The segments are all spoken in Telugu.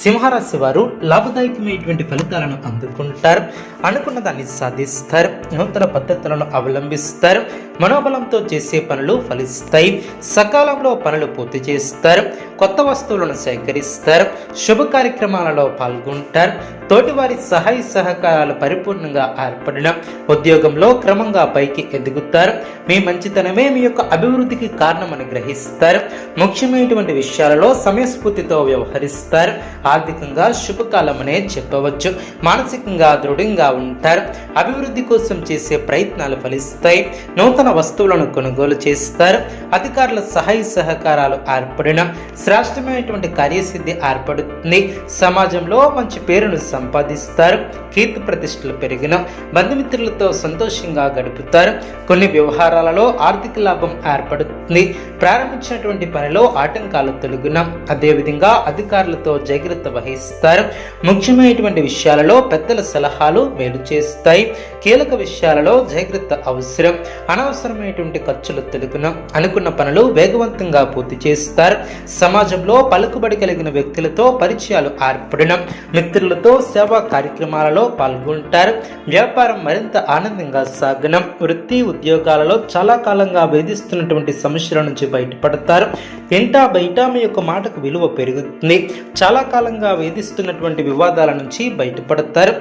సింహరాశి వారు లాభదాయకమైనటువంటి ఫలితాలను అందుకుంటారు. అనుకున్న దాన్ని సాధిస్తారు. నూతన పద్ధతులను అవలంబిస్తారు. మనోబలంతో చేసే పనులు ఫలిస్తాయి. సకాలంలో పనులు పూర్తి చేస్తారు. కొత్త వస్తువులను సేకరిస్తారు. శుభ కార్యక్రమాలలో పాల్గొంటారు. తోటివారి సహాయ సహకారాలు పరిపూర్ణంగా ఏర్పడిన ఉద్యోగంలో క్రమంగా పైకి ఎదుగుతారు. మీ మంచితనమే మీ యొక్క అభివృద్ధికి కారణమని గ్రహిస్తారు. ముఖ్యమైనటువంటి విషయాలలో సమయస్ఫూర్తితో వ్యవహరిస్తారు. ఆర్థికంగా శుభకాలమనే చెప్పవచ్చు. మానసికంగా దృఢంగా ఉంటారు. అభివృద్ధి కోసం చేసే ప్రయత్నాలు ఫలిస్తాయి. నూతన వస్తువులను కొనుగోలు చేస్తారు. అధికారుల సహాయ సహకారాలు ఏర్పడిన శ్రేష్టమైనటువంటి కార్యసిద్ధి ఏర్పడుతుంది. సమాజంలో మంచి పేరును సంపాదిస్తారు. కీర్తి ప్రతిష్టలు పెరిగిన బంధుమిత్రులతో సంతోషంగా గడుపుతారు. కొన్ని వ్యవహారాలలో ఆర్థిక లాభం ఏర్పడుతుంది. ప్రారంభించినటువంటి పనిలో ఆటంకాలు తొలగిన అదేవిధంగా అధికారులతో జాగ్రత్త వహిస్తారు. ముఖ్యమైనటువంటి విషయాలలో పెద్దల సలహాలు మేలు చేస్తాయి. కీలక విషయాలలో జాగ్రత్త అవసరం. అనవసరమైనటువంటి ఖర్చులు తెలుగున అనుకున్న పనులు వేగవంతంగా పూర్తి చేస్తారు. సమాజంలో పలుకుబడి కలిగిన వ్యక్తులతో పరిచయాలు ఏర్పడడం మిత్రులతో సేవా కార్యక్రమాలలో పాల్గొంటారు. వ్యాపారం మరింత ఆనందంగా సాగనం. వృత్తి ఉద్యోగాలలో చాలా కాలంగా వేధిస్తున్నటువంటి సమస్యల నుంచి బయటపడతారు. ఇంటా బయట మీ యొక్క మాటకు విలువ పెరుగుతుంది. చాలా కాలం కాలంగా వేధిస్తున్నటువంటి వివాదాల నుంచి బయటపడతారు.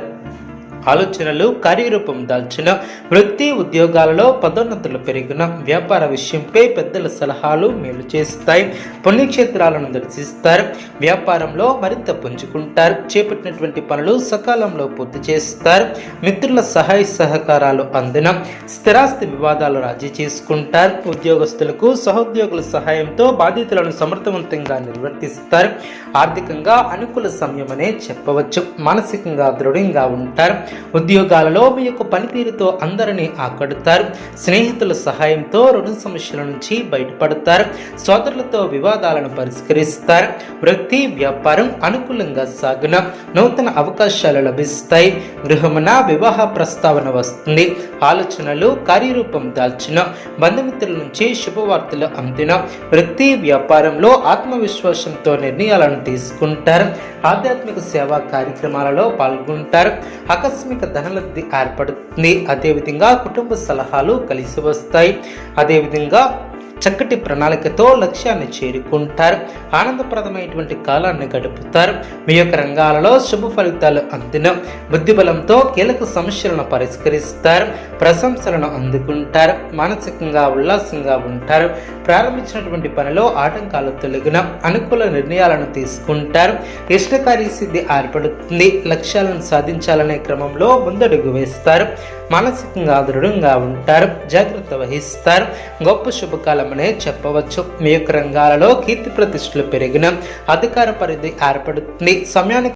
ఆలోచనలు కార్యరూపం దాల్చిన వృత్తి ఉద్యోగాలలో పదోన్నతులు పెరిగిన వ్యాపార విషయంపై పెద్దల సలహాలు మేలు చేస్తాయి. పుణ్యక్షేత్రాలను దర్శిస్తారు. వ్యాపారంలో మరింత పుంజుకుంటారు. చేపట్టినటువంటి పనులు సకాలంలో పూర్తి చేస్తారు. మిత్రుల సహాయ సహకారాలు అందిన స్థిరాస్తి వివాదాలు రాజీ చేసుకుంటారు. ఉద్యోగస్తులకు సహోద్యోగుల సహాయంతో బాధ్యతలను సమర్థవంతంగా నిర్వర్తిస్తారు. ఆర్థికంగా అనుకూల సమయమనే చెప్పవచ్చు. మానసికంగా దృఢంగా ఉంటారు. ఉద్యోగాలలో మీ యొక్క పనితీరుతో అందరినీ ఆకడుతారు. స్నేహితుల సహాయంతో రుణ సమస్యల నుంచి బయటపడతారు. సోదరులతో వివాదాలను పరిష్కరిస్తారు. వృత్తి వ్యాపారం అనుకూలంగా సాగున నూతన అవకాశాలు లభిస్తాయి. గృహమున వివాహ ప్రస్తావన వస్తుంది. ఆలోచనలు కార్యరూపం దాల్చిన బంధుమిత్రుల నుంచి శుభవార్తలు అందిన వృత్తి వ్యాపారంలో ఆత్మవిశ్వాసంతో నిర్ణయాలను తీసుకుంటారు. ఆధ్యాత్మిక సేవా కార్యక్రమాలలో పాల్గొంటారు. ఆకస్మిక ధనలబ్ధి ఏర్పడుతుంది. అదేవిధంగా కుటుంబ సలహాలు కలిసి వస్తాయి. అదేవిధంగా చక్కటి ప్రణాళికతో లక్ష్యాన్ని చేరుకుంటారు. ఆనందప్రదమైనటువంటి కాలాన్ని గడుపుతారు. మీ యొక్క రంగాలలో శుభ ఫలితాలు అందిన బుద్ధిబలంతో కీలక సమస్యలను పరిష్కరిస్తారు. ప్రశంసలను అందుకుంటారు. మానసికంగా ఉల్లాసంగా ఉంటారు. ప్రారంభించినటువంటి పనిలో ఆటంకాలు తొలగిన అనుకూల నిర్ణయాలను తీసుకుంటారు. ఇష్టకార్య సిద్ధి ఏర్పడుతుంది. లక్ష్యాలను సాధించాలనే క్రమంలో ముందడుగు వేస్తారు. మానసికంగా దృఢంగా ఉంటారు జాగ్రత్త వహిస్తారు. గొప్ప శుభకాలమనే చెప్పవచ్చు. మీ యొక్క రంగాలలో కీర్తి ప్రతిష్టలు పెరిగిన అధికార పరిధి ఏర్పడుతుంది. సమయానికి